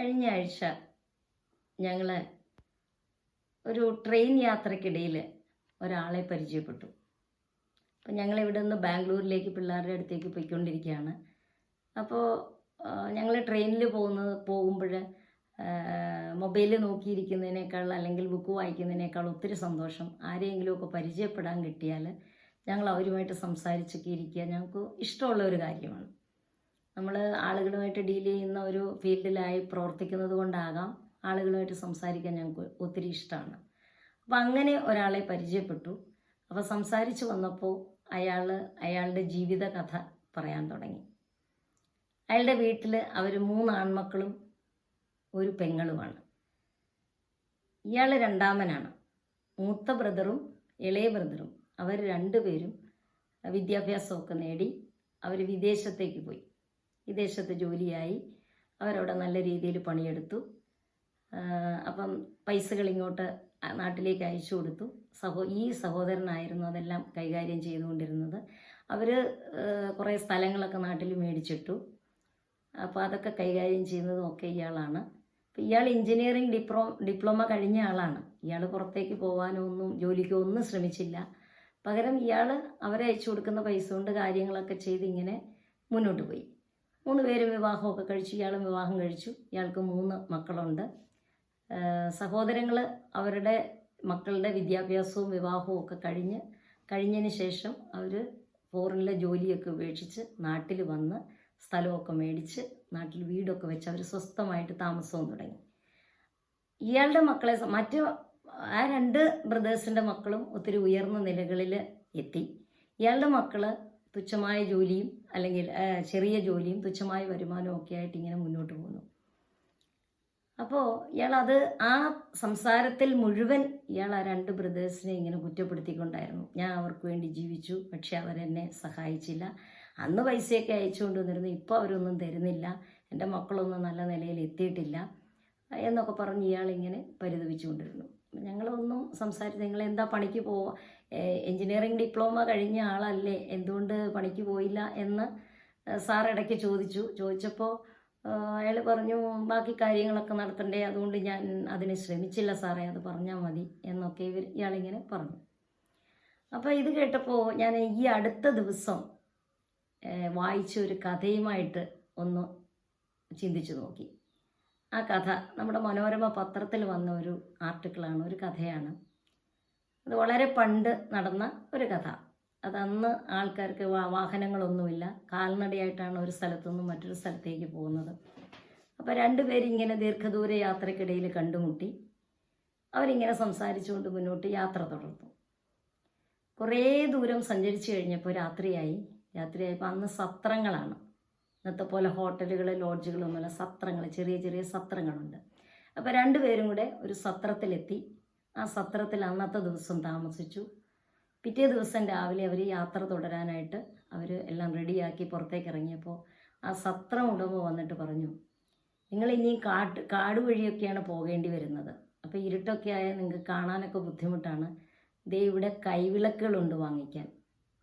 കഴിഞ്ഞ ആഴ്ച ഞങ്ങൾ ഒരു ട്രെയിൻ യാത്രക്കിടയിൽ ഒരാളെ പരിചയപ്പെട്ടു. അപ്പം ഞങ്ങൾ ഇവിടെ നിന്ന് ബാംഗ്ലൂരിലേക്ക് പിള്ളേരുടെ അടുത്തേക്ക് പോയിക്കൊണ്ടിരിക്കുകയാണ്. അപ്പോൾ ഞങ്ങൾ ട്രെയിനിൽ പോകുന്നത് പോകുമ്പോൾ മൊബൈൽ നോക്കിയിരിക്കുന്നതിനേക്കാൾ അല്ലെങ്കിൽ ബുക്ക് വായിക്കുന്നതിനേക്കാൾ ഒത്തിരി സന്തോഷം. ആരെയെങ്കിലുമൊക്കെ പരിചയപ്പെടാൻ കിട്ടിയാൽ ഞങ്ങൾ അവരുമായിട്ട് സംസാരിച്ചൊക്കെ ഇരിക്കുക ഞങ്ങൾക്ക് ഇഷ്ടമുള്ള ഒരു കാര്യമാണ്. നമ്മൾ ആളുകളുമായിട്ട് ഡീൽ ചെയ്യുന്ന ഒരു ഫീൽഡിലായി പ്രവർത്തിക്കുന്നത് കൊണ്ടാകാം ആളുകളുമായിട്ട് സംസാരിക്കാൻ ഞങ്ങൾക്ക് ഒത്തിരി ഇഷ്ടമാണ്. അപ്പം അങ്ങനെ ഒരാളെ പരിചയപ്പെട്ടു. അപ്പോൾ സംസാരിച്ച് വന്നപ്പോൾ അയാൾ അയാളുടെ ജീവിത കഥ പറയാൻ തുടങ്ങി. അയാളുടെ വീട്ടിൽ അവർ മൂന്ന് ആൺമക്കളും ഒരു പെങ്ങളുമാണ്. ഇയാൾ രണ്ടാമനാണ്. മൂത്ത ബ്രദറും ഇളയ ബ്രദറും. അവർ രണ്ടുപേരും വിദ്യാഭ്യാസമൊക്കെ നേടി അവർ വിദേശത്തേക്ക് പോയി. വിദേശത്ത് ജോലിയായി. അവരവിടെ നല്ല രീതിയിൽ പണിയെടുത്തു. അപ്പം പൈസകൾ ഇങ്ങോട്ട് നാട്ടിലേക്ക് അയച്ചു കൊടുത്തു. സഹോ ഈ സഹോദരനായിരുന്നു അതെല്ലാം കൈകാര്യം ചെയ്തുകൊണ്ടിരുന്നത്. അവർ കുറേ സ്ഥലങ്ങളൊക്കെ നാട്ടിൽ മേടിച്ചിട്ടു. അപ്പോൾ അതൊക്കെ കൈകാര്യം ചെയ്യുന്നതും ഒക്കെ ഇയാളാണ്. ഇയാൾ എഞ്ചിനീയറിംഗ് ഡിപ്ലോ ഡിപ്ലോമ കഴിഞ്ഞ ആളാണ്. ഇയാൾ പുറത്തേക്ക് പോകാനോ ഒന്നും ജോലിക്കോ ഒന്നും ശ്രമിച്ചില്ല. പകരം ഇയാൾ അവരെ അയച്ചു കൊടുക്കുന്ന പൈസ കൊണ്ട് കാര്യങ്ങളൊക്കെ ചെയ്ത് ഇങ്ങനെ മുന്നോട്ട് പോയി. മൂന്ന് പേരും വിവാഹമൊക്കെ കഴിച്ചു ഇയാളും വിവാഹം കഴിച്ചു. ഇയാൾക്ക് മൂന്ന് മക്കളുണ്ട്. സഹോദരങ്ങൾ അവരുടെ മക്കളുടെ വിദ്യാഭ്യാസവും വിവാഹവും ഒക്കെ കഴിഞ്ഞ് കഴിഞ്ഞതിന് ശേഷം അവർ ഫോറിനിലെ ജോലിയൊക്കെ ഉപേക്ഷിച്ച് നാട്ടിൽ വന്ന് സ്ഥലമൊക്കെ മേടിച്ച് നാട്ടിൽ വീടൊക്കെ വെച്ച് അവർ സ്വസ്ഥമായിട്ട് താമസവും തുടങ്ങി. ഇയാളുടെ മക്കളെ മറ്റു ആ രണ്ട് ബ്രദേഴ്സിന്റെ മക്കളും ഒത്തിരി ഉയർന്ന നിലകളിൽ എത്തി. ഇയാളുടെ മക്കൾ തുച്ഛമായ ജോലിയും അല്ലെങ്കിൽ ചെറിയ ജോലിയും തുച്ഛമായ വരുമാനവും ഒക്കെ ആയിട്ട് ഇങ്ങനെ മുന്നോട്ട് പോകുന്നു. അപ്പോൾ ഇയാൾ അത് ആ സംസാരത്തിൽ മുഴുവൻ ഇയാൾ ആ രണ്ട് ബ്രദേഴ്സിനെ ഇങ്ങനെ കുറ്റപ്പെടുത്തിക്കൊണ്ടായിരുന്നു. ഞാൻ അവർക്ക് വേണ്ടി ജീവിച്ചു പക്ഷെ അവരെന്നെ സഹായിച്ചില്ല. അന്ന് പൈസയൊക്കെ അയച്ചുകൊണ്ട് വന്നിരുന്നു ഇപ്പോൾ അവരൊന്നും തരുന്നില്ല. എന്റെ മക്കളൊന്നും നല്ല നിലയിൽ എത്തിയിട്ടില്ല എന്നൊക്കെ പറഞ്ഞ് ഇയാളിങ്ങനെ പരിതപിച്ചുകൊണ്ടിരുന്നു. ഞങ്ങളൊന്നും സംസാരിച്ച് നിങ്ങൾ എന്താ പണിക്ക് പോവാ? എഞ്ചിനീയറിംഗ് ഡിപ്ലോമ കഴിഞ്ഞ ആളല്ലേ എന്തുകൊണ്ട് പണിക്ക് പോയില്ല എന്ന് സാർ ഇടയ്ക്ക് ചോദിച്ചു. ചോദിച്ചപ്പോൾ അയാൾ പറഞ്ഞു ബാക്കി കാര്യങ്ങളൊക്കെ നടത്തണ്ടേ അതുകൊണ്ട് ഞാൻ അതിന് ശ്രമിച്ചില്ല സാറേ അത് പറഞ്ഞാൽ മതി എന്നൊക്കെ ഇവർ ഇയാളിങ്ങനെ പറഞ്ഞു. അപ്പോൾ ഇത് കേട്ടപ്പോൾ ഞാൻ ഈ അടുത്ത ദിവസം വായിച്ച ഒരു കഥയുമായിട്ട് ഒന്ന് ചിന്തിച്ചു നോക്കി. ആ കഥ നമ്മുടെ മനോരമ പത്രത്തിൽ വന്ന ഒരു ആർട്ടിക്കിളാണ് ഒരു കഥയാണ്. അത് വളരെ പണ്ട് നടന്ന ഒരു കഥ. അതന്ന് ആൾക്കാർക്ക് വാ- വാഹനങ്ങളൊന്നുമില്ല. കാൽനടയായിട്ടാണ് ഒരു സ്ഥലത്തുനിന്ന് മറ്റൊരു സ്ഥലത്തേക്ക് പോകുന്നത്. അപ്പോൾ രണ്ടുപേരിങ്ങനെ ദീർഘദൂര യാത്രക്കിടയിൽ കണ്ടുമുട്ടി. അവരിങ്ങനെ സംസാരിച്ചുകൊണ്ട് മുന്നോട്ട് യാത്ര തുടർന്നു. കുറേ ദൂരം സഞ്ചരിച്ചു കഴിഞ്ഞപ്പോൾ രാത്രിയായി. രാത്രിയായപ്പോൾ അന്ന് സത്രങ്ങളാണ്. ഇന്നത്തെ പോലെ ഹോട്ടലുകൾ ലോഡ്ജുകളൊന്നുമല്ല സത്രങ്ങൾ ചെറിയ ചെറിയ സത്രങ്ങളുണ്ട്. അപ്പോൾ രണ്ടുപേരും കൂടെ ഒരു സത്രത്തിലെത്തി. ആ സത്രത്തിൽ അന്നത്തെ ദിവസം താമസിച്ചു. പിറ്റേ ദിവസം രാവിലെ അവർ യാത്ര തുടരാനായിട്ട് അവർ എല്ലാം റെഡിയാക്കി പുറത്തേക്ക് ഇറങ്ങിയപ്പോൾ ആ സത്രം ഉടമ വന്നിട്ട് പറഞ്ഞു നിങ്ങൾ ഇനിയും കാട്ട് കാട് വഴിയൊക്കെയാണ് പോകേണ്ടി വരുന്നത്. അപ്പോൾ ഇരുട്ടൊക്കെ ആയാൽ നിങ്ങൾക്ക് കാണാനൊക്കെ ബുദ്ധിമുട്ടാണ്. ദേ ഇവിടെ കൈവിളക്കുകളുണ്ട് വാങ്ങിക്കാൻ.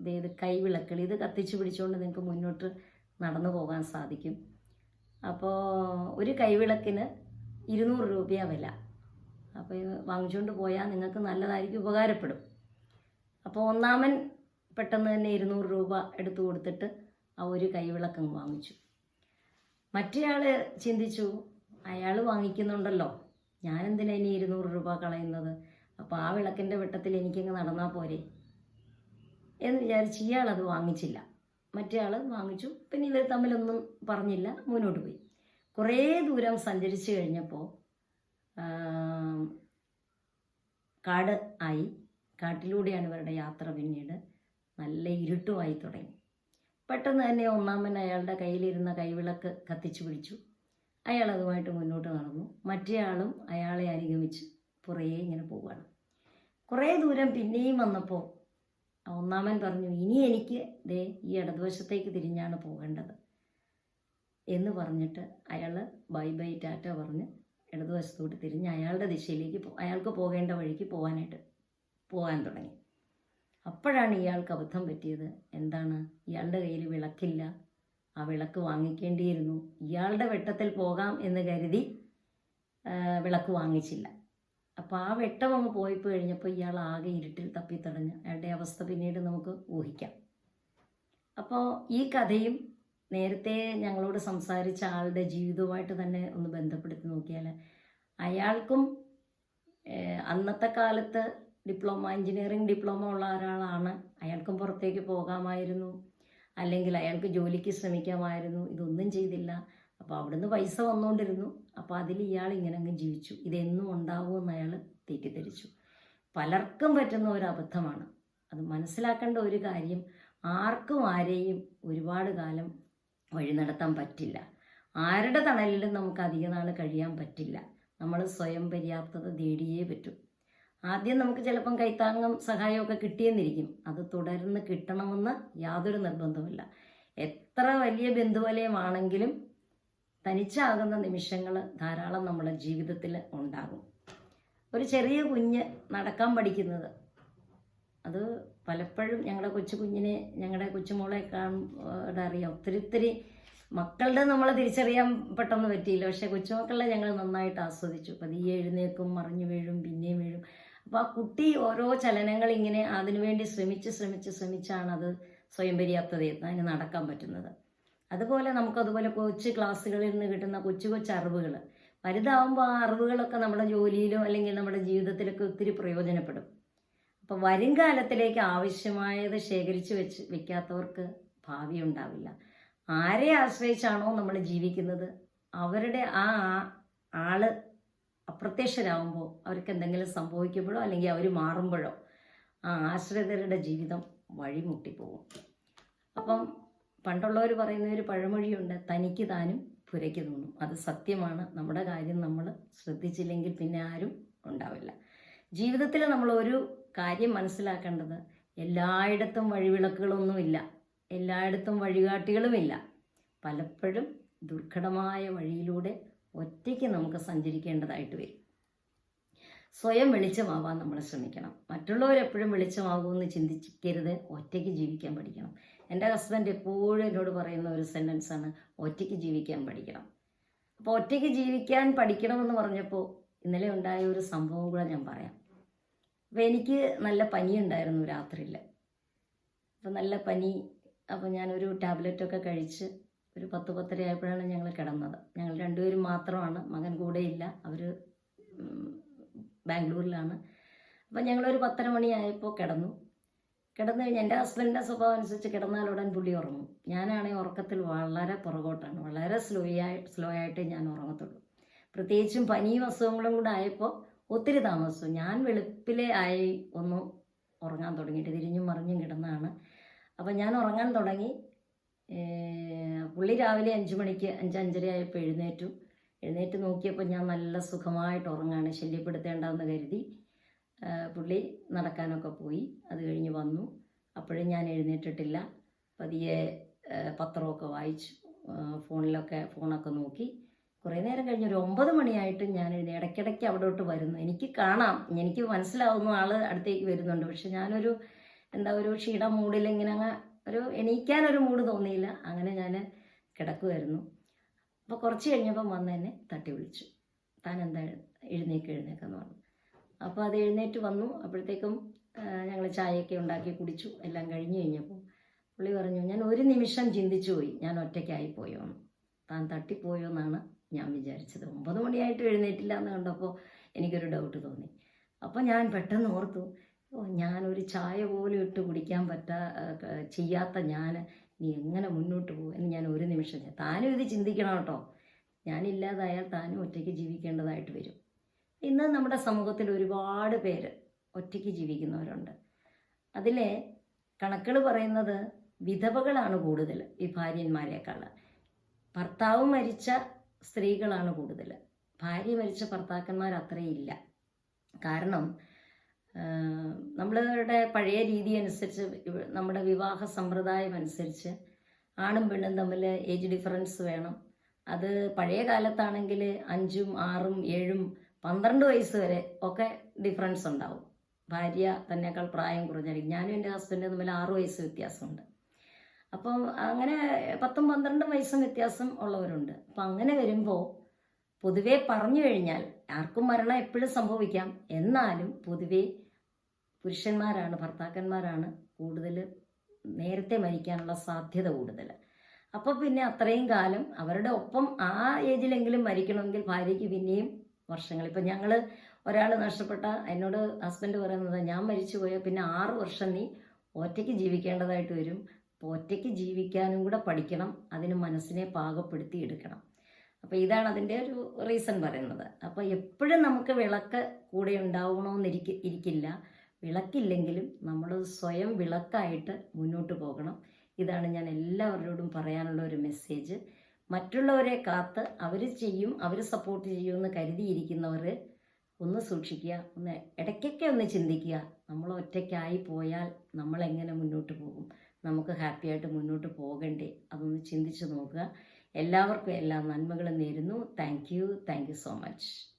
ദേ ഇത് കൈവിളക്കുകൾ. ഇത് കത്തിച്ച് പിടിച്ചുകൊണ്ട് നിങ്ങൾക്ക് മുന്നോട്ട് നടന്നു പോകാൻ സാധിക്കും. അപ്പോൾ ഒരു കൈവിളക്കിന് ഇരുന്നൂറ് രൂപയാണ് വില. അപ്പോൾ ഇത് വാങ്ങിച്ചുകൊണ്ട് പോയാൽ നിങ്ങൾക്ക് നല്ലതായിരിക്കും ഉപകാരപ്പെടും. അപ്പോൾ ഒന്നാമൻ പെട്ടെന്ന് തന്നെ ഇരുന്നൂറ് രൂപ എടുത്തു കൊടുത്തിട്ട് ആ ഒരു കൈവിളക്കം വാങ്ങിച്ചു. മറ്റേയാൾ ചിന്തിച്ചു അയാൾ വാങ്ങിക്കുന്നുണ്ടല്ലോ ഞാനെന്തിനാ ഇനി ഇരുന്നൂറ് രൂപ കളയുന്നത്? അപ്പോൾ ആ വിളക്കിന്റെ വെട്ടത്തിൽ എനിക്കങ്ങ് നടന്നാൽ പോരെ എന്ന് വിചാരിച്ച് ഇയാളത് വാങ്ങിച്ചില്ല. മറ്റേ ആൾ വാങ്ങിച്ചു പിന്നെ ഇവർ തമ്മിലൊന്നും പറഞ്ഞില്ല മുന്നോട്ട് പോയി. കുറേ ദൂരം സഞ്ചരിച്ചു കഴിഞ്ഞപ്പോൾ കാട് ആയി. കാട്ടിലൂടെയാണ് ഇവരുടെ യാത്ര പിന്നീട് നല്ല ഇരുട്ടുമായി തുടങ്ങി. പെട്ടെന്ന് തന്നെ ഒന്നാമൻ അയാളുടെ കയ്യിലിരുന്ന കൈവിളക്ക് കത്തിച്ചു പിടിച്ചു. അയാൾ അതുമായിട്ട് മുന്നോട്ട് നടന്നു. മറ്റേയാളും അയാളെ അനുഗമിച്ച് പുറകെ ഇങ്ങനെ പോവുകയാണ്. കുറേ ദൂരം പിന്നെയും വന്നപ്പോൾ ഒന്നാമൻ പറഞ്ഞു ഇനി എനിക്ക് ദേ ഈ ഇടതുവശത്തേക്ക് തിരിഞ്ഞാണ് പോകേണ്ടത്. എന്ന് പറഞ്ഞിട്ട് അയാൾ ബൈ ബൈ ടാറ്റ പറഞ്ഞ് ഇടതുവശത്തോട്ട് തിരിഞ്ഞ് അയാളുടെ ദിശയിലേക്ക് അയാൾക്ക് പോകേണ്ട വഴിക്ക് പോകാനായിട്ട് പോകാൻ തുടങ്ങി. അപ്പോഴാണ് ഇയാൾക്ക് അബദ്ധം പറ്റിയത്. എന്താണ്? ഇയാളുടെ കയ്യിൽ വിളക്കില്ല. ആ വിളക്ക് വാങ്ങിക്കേണ്ടിയിരുന്നു. ഇയാളുടെ വെട്ടത്തിൽ പോകാം എന്ന് കരുതി വിളക്ക് വാങ്ങിച്ചില്ല. അപ്പോൾ ആ വെട്ടം അങ്ങ് പോയി കഴിഞ്ഞപ്പോൾ ഇയാൾ ആകെ ഇരുട്ടിൽ തപ്പിത്തടഞ്ഞ്. അയാളുടെ അവസ്ഥ പിന്നീട് നമുക്ക് ഊഹിക്കാം. അപ്പോൾ ഈ കഥയും നേരത്തെ ഞങ്ങളോട് സംസാരിച്ച ആളുടെ ജീവിതവുമായിട്ട് തന്നെ ഒന്ന് ബന്ധപ്പെടുത്തി നോക്കിയാൽ അയാൾക്കും അന്നത്തെ കാലത്ത് ഡിപ്ലോമ എഞ്ചിനീയറിംഗ് ഡിപ്ലോമ ഉള്ള ഒരാളാണ്. അയാൾക്കും പുറത്തേക്ക് പോകാമായിരുന്നു. അല്ലെങ്കിൽ അയാൾക്ക് ജോലിക്ക് ശ്രമിക്കാമായിരുന്നു. ഇതൊന്നും ചെയ്തില്ല. അപ്പോൾ അവിടുന്ന് പൈസ വന്നുകൊണ്ടിരുന്നു അപ്പോൾ അതിൽ ഇയാൾ ഇങ്ങനെ അങ്ങ് ജീവിച്ചു. ഇതെന്നും ഉണ്ടാവുമെന്ന് അയാൾ തെറ്റിദ്ധരിച്ചു. പലർക്കും പറ്റുന്ന ഒരു അബദ്ധമാണ്. അത് മനസ്സിലാക്കേണ്ട ഒരു കാര്യം ആർക്കും ആരെയും ഒരുപാട് കാലം വഴി നടത്താൻ പറ്റില്ല. ആരുടെ തണലിലും നമുക്ക് അധിക നാൾ കഴിയാൻ പറ്റില്ല. നമ്മൾ സ്വയം പര്യാപ്തത തേടിയേ പറ്റൂ. ആദ്യം നമുക്ക് ചിലപ്പം കൈത്താങ്ങം സഹായമൊക്കെ കിട്ടിയെന്നിരിക്കും. അത് തുടർന്ന് കിട്ടണമെന്ന് യാതൊരു നിർബന്ധമില്ല എത്ര വലിയ ബന്ധുവലയമാണെങ്കിലും തനിച്ചാകുന്ന നിമിഷങ്ങൾ ധാരാളം നമ്മുടെ ജീവിതത്തിൽ ഉണ്ടാകും. ഒരു ചെറിയ കുഞ്ഞ് നടക്കാൻ പഠിക്കുന്നത്. അത് പലപ്പോഴും ഞങ്ങളുടെ കൊച്ചു കുഞ്ഞിനെ ഞങ്ങളുടെ കൊച്ചുമോളെ അറിയാം ഒത്തിരി ഒത്തിരി മക്കളുടെ നമ്മൾ തിരിച്ചറിയാൻ പെട്ടെന്ന് പറ്റിയില്ല. പക്ഷേ കൊച്ചുമക്കളെ ഞങ്ങൾ നന്നായിട്ട് ആസ്വദിച്ചു. പതിയെ എഴുന്നേക്കും മറിഞ്ഞു വീഴും പിന്നെയും വീഴും. അപ്പോൾ ആ കുട്ടി ഓരോ ചലനങ്ങൾ ഇങ്ങനെ അതിനുവേണ്ടി ശ്രമിച്ച് ശ്രമിച്ച് ശ്രമിച്ചാണ് അത് സ്വയം പര്യാപ്തത അതിന് നടക്കാൻ പറ്റുന്നത്. അതുപോലെ നമുക്കതുപോലെ കൊച്ചു ക്ലാസ്സുകളിൽ നിന്ന് കിട്ടുന്ന കൊച്ചു കൊച്ചു അറിവുകൾ വലുതാവുമ്പോൾ ആ അറിവുകളൊക്കെ നമ്മുടെ ജോലിയിലോ അല്ലെങ്കിൽ നമ്മുടെ ജീവിതത്തിലൊക്കെ ഒത്തിരി പ്രയോജനപ്പെടും. അപ്പോൾ വരും കാലത്തിലേക്ക് ആവശ്യമായത് ശേഖരിച്ച് വെച്ച് വെക്കാത്തവർക്ക് ഭാവി ഉണ്ടാവില്ല. ആരെ ആശ്രയിച്ചാണോ നമ്മൾ ജീവിക്കുന്നത്? അവരുടെ ആ- ആൾ അപ്രത്യക്ഷരാകുമ്പോൾ അവർക്ക് എന്തെങ്കിലും സംഭവിക്കുമ്പോഴോ അല്ലെങ്കിൽ അവർ മാറുമ്പോഴോ ആ ആശ്രിതരുടെ ജീവിതം വഴിമുട്ടിപ്പോകും അപ്പം പണ്ടുള്ളവർ പറയുന്ന ഒരു പഴമൊഴിയുണ്ട് തനിക്ക് താനും പുരയ്ക്ക് തോന്നും അത് സത്യമാണ്. നമ്മുടെ കാര്യം നമ്മൾ ശ്രദ്ധിച്ചില്ലെങ്കിൽ പിന്നെ ആരും ഉണ്ടാവില്ല. ജീവിതത്തിൽ നമ്മൾ ഒരു കാര്യം മനസ്സിലാക്കേണ്ടത് എല്ലായിടത്തും വഴിവിളക്കുകളൊന്നുമില്ല. എല്ലായിടത്തും വഴികാട്ടികളുമില്ല. പലപ്പോഴും ദുർഘടമായ വഴിയിലൂടെ ഒറ്റയ്ക്ക് നമുക്ക് സഞ്ചരിക്കേണ്ടതായിട്ട് വരും. സ്വയം വെളിച്ചമാവാൻ നമ്മൾ ശ്രമിക്കണം. മറ്റുള്ളവരെപ്പോഴും വെളിച്ചമാകുമെന്ന് ചിന്തിക്കരുത്. ഒറ്റയ്ക്ക് ജീവിക്കാൻ പഠിക്കണം. എന്റെ ഹസ്ബൻഡ് എപ്പോഴും എന്നോട് പറയുന്ന ഒരു സെന്റൻസാണ് ഒറ്റയ്ക്ക് ജീവിക്കാൻ പഠിക്കണം. അപ്പോൾ ഒറ്റയ്ക്ക് ജീവിക്കാൻ പഠിക്കണമെന്ന് പറഞ്ഞപ്പോൾ ഇന്നലെ ഉണ്ടായ ഒരു സംഭവം കൂടെ ഞാൻ പറയാം. അപ്പോൾ എനിക്ക് നല്ല പനി പനിയുണ്ടായിരുന്നു രാത്രിയിൽ അപ്പോൾ നല്ല പനി. അപ്പോൾ ഞാനൊരു ടാബ്ലറ്റൊക്കെ കഴിച്ച് ഒരു പത്ത് പത്തര ആയപ്പോഴാണ് ഞങ്ങൾ കിടന്നത്. ഞങ്ങൾ രണ്ടുപേരും മാത്രമാണ്. മകൻ കൂടെ ഇല്ല. അവർ ബാംഗ്ലൂരിലാണ്. അപ്പം ഞങ്ങളൊരു പത്തര മണിയായപ്പോൾ കിടന്നു. കിടന്നു കഴിഞ്ഞ് എന്റെ ഹസ്ബൻഡിന്റെ സ്വഭാവം അനുസരിച്ച് കിടന്നാൽ ഉടൻ പുള്ളി ഉറങ്ങും. ഞാനാണെങ്കിൽ ഉറക്കത്തിൽ വളരെ പുറകോട്ടാണ്. വളരെ സ്ലോ ആയി സ്ലോ ആയിട്ട് ഞാൻ ഉറങ്ങത്തുള്ളൂ. പ്രത്യേകിച്ചും പനിയും അസുഖങ്ങളും കൂടെ ആയപ്പോൾ ഒത്തിരി താമസിച്ചു. ഞാൻ വെളുപ്പിലെ ആയി ഒന്ന് ഉറങ്ങാൻ തുടങ്ങിയിട്ട് തിരിഞ്ഞും മറിഞ്ഞും കിടന്നാണ് അപ്പം ഞാൻ ഉറങ്ങാൻ തുടങ്ങി. പുള്ളി രാവിലെ അഞ്ച് മണിക്ക് അഞ്ച് അഞ്ചര ആയപ്പോൾ എഴുന്നേറ്റു. എഴുന്നേറ്റ് നോക്കിയപ്പോൾ ഞാൻ നല്ല സുഖമായിട്ട് ഉറങ്ങാണ്. ശല്യപ്പെടുത്തേണ്ടെന്ന് കരുതി പുള്ളി നടക്കാനൊക്കെ പോയി. അത് കഴിഞ്ഞ് വന്നു. അപ്പോഴും ഞാൻ എഴുന്നേറ്റിട്ടില്ല. പതിയെ പത്രമൊക്കെ വായിച്ചു. ഫോണിലൊക്കെ ഫോണൊക്കെ നോക്കി. കുറേ നേരം കഴിഞ്ഞ് ഒരു ഒമ്പത് മണിയായിട്ട് ഞാൻ ഇടയ്ക്കിടയ്ക്ക് അവിടോട്ട് വരുന്നു. എനിക്ക് കാണാം. എനിക്ക് മനസ്സിലാവുന്നു ആൾ അടുത്തേക്ക് വരുന്നുണ്ട്. പക്ഷെ ഞാനൊരു എന്താ ഒരു ക്ഷീണ മൂഡിൽ ഇങ്ങനെ അങ്ങ് ഒരു എണീക്കാനൊരു മൂഡ് തോന്നിയില്ല. അങ്ങനെ ഞാൻ കിടക്കുമായിരുന്നു അപ്പോൾ കുറച്ച് കഴിഞ്ഞപ്പം വന്ന് എന്നെ തട്ടി വിളിച്ചു. താൻ എന്താ എഴുന്നേക്ക് എഴുന്നേക്കെന്ന് പറഞ്ഞു. അപ്പോൾ അത് എഴുന്നേറ്റ് വന്നു. അപ്പോഴത്തേക്കും ഞങ്ങൾ ചായയൊക്കെ ഉണ്ടാക്കി കുടിച്ചു. എല്ലാം കഴിഞ്ഞു കഴിഞ്ഞപ്പോൾ പുള്ളി പറഞ്ഞു ഞാൻ ഒരു നിമിഷം ചിന്തിച്ചു പോയി. ഞാൻ ഒറ്റയ്ക്കായി പോയോ താൻ തട്ടിപ്പോയോ എന്നാണ് ഞാൻ വിചാരിച്ചത്. ഒമ്പത് മണിയായിട്ട് എഴുന്നേറ്റില്ല എന്ന് കണ്ടപ്പോൾ എനിക്കൊരു ഡൗട്ട് തോന്നി. അപ്പോൾ ഞാൻ പെട്ടെന്ന് ഓർത്തു ഓ ഞാനൊരു ചായ പോലും ഇട്ട് കുടിക്കാൻ പറ്റാ ചെയ്യാത്ത ഞാൻ നീ എങ്ങനെ മുന്നോട്ട് പോകും എന്ന് ഞാൻ ഒരു നിമിഷം താനും ഇത് ചിന്തിക്കണം കേട്ടോ. ഞാനില്ലാതായാൽ താനും ഒറ്റയ്ക്ക് ജീവിക്കേണ്ടതായിട്ട് വരും. ഇന്ന് നമ്മുടെ സമൂഹത്തിൽ ഒരുപാട് പേര് ഒറ്റയ്ക്ക് ജീവിക്കുന്നവരുണ്ട്. അതിലെ കണക്കുകൾ പറയുന്നത് വിധവകളാണ് കൂടുതൽ ഈ ഭാര്യന്മാരെക്കാൾ. ഭർത്താവ് മരിച്ച സ്ത്രീകളാണ് കൂടുതൽ ഭാര്യ മരിച്ച ഭർത്താക്കന്മാർ അത്രയില്ല കാരണം നമ്മളുടെ പഴയ രീതി അനുസരിച്ച് നമ്മുടെ വിവാഹ സമ്പ്രദായം അനുസരിച്ച് ആണും പെണ്ണും തമ്മിൽ ഏജ് ഡിഫറൻസ് വേണം. അത് പഴയ കാലത്താണെങ്കിൽ അഞ്ചും ആറും ഏഴും പന്ത്രണ്ട് വയസ്സ് വരെ ഒക്കെ ഡിഫറൻസ് ഉണ്ടാവും. ഭാര്യ തന്നെക്കാൾ പ്രായം കുറഞ്ഞായിരിക്കും ഞാനും എന്റെ ഹസ്ബൻഡും തമ്മിൽ ആറ് വയസ്സ് വ്യത്യാസമുണ്ട്. അപ്പം അങ്ങനെ പത്തും പന്ത്രണ്ടും വയസ്സും വ്യത്യാസം ഉള്ളവരുണ്ട്. അപ്പം അങ്ങനെ വരുമ്പോൾ പൊതുവെ പറഞ്ഞു കഴിഞ്ഞാൽ ആർക്കും മരണം എപ്പോഴും സംഭവിക്കാം. എന്നാലും പൊതുവെ പുരുഷന്മാരാണ് ഭർത്താക്കന്മാരാണ് കൂടുതൽ നേരത്തെ മരിക്കാനുള്ള സാധ്യത കൂടുതൽ. അപ്പോൾ പിന്നെ അത്രയും കാലം അവരുടെ ഒപ്പം ആ ഏജിലെങ്കിലും മരിക്കണമെങ്കിൽ ഭാര്യയ്ക്ക് പിന്നെയും വർഷങ്ങൾ. ഇപ്പം ഞങ്ങൾ ഒരാൾ നഷ്ടപ്പെട്ട എന്നോട് ഹസ്ബൻഡ് പറയുന്നത് ഞാൻ മരിച്ചു പോയാൽ പിന്നെ ആറ് വർഷം നീ ഒറ്റയ്ക്ക് ജീവിക്കേണ്ടതായിട്ട് വരും. ഒറ്റയ്ക്ക് ജീവിക്കാനും കൂടെ പഠിക്കണം അതിന് മനസ്സിനെ പാകപ്പെടുത്തി എടുക്കണം. അപ്പോൾ ഇതാണ് അതിന്റെ ഒരു റീസൺ പറയുന്നത്. അപ്പോൾ എപ്പോഴും നമുക്ക് വിളക്ക് കൂടെ ഉണ്ടാവണമെന്നിരിക്ക ഇരിക്കില്ല. വിളക്കില്ലെങ്കിലും നമ്മൾ സ്വയം വിളക്കായിട്ട് മുന്നോട്ട് പോകണം. ഇതാണ് ഞാൻ എല്ലാവരോടും പറയാനുള്ള ഒരു മെസ്സേജ് മറ്റുള്ളവരെ കാത്ത് അവർ ചെയ്യും അവർ സപ്പോർട്ട് ചെയ്യുമെന്ന് കരുതിയിരിക്കുന്നവർ ഒന്ന് സൂക്ഷിക്കുക ഒന്ന് ഇടയ്ക്കൊക്കെ ഒന്ന് ചിന്തിക്കുക. നമ്മൾ ഒറ്റയ്ക്കായി പോയാൽ നമ്മളെങ്ങനെ മുന്നോട്ട് പോകും? നമുക്ക് ഹാപ്പി ആയിട്ട് മുന്നോട്ട് പോകണ്ടേ? അതൊന്ന് ചിന്തിച്ച് നോക്കുക. എല്ലാവർക്കും എല്ലാ നന്മകളും നേരുന്നു. Thank you thank you so much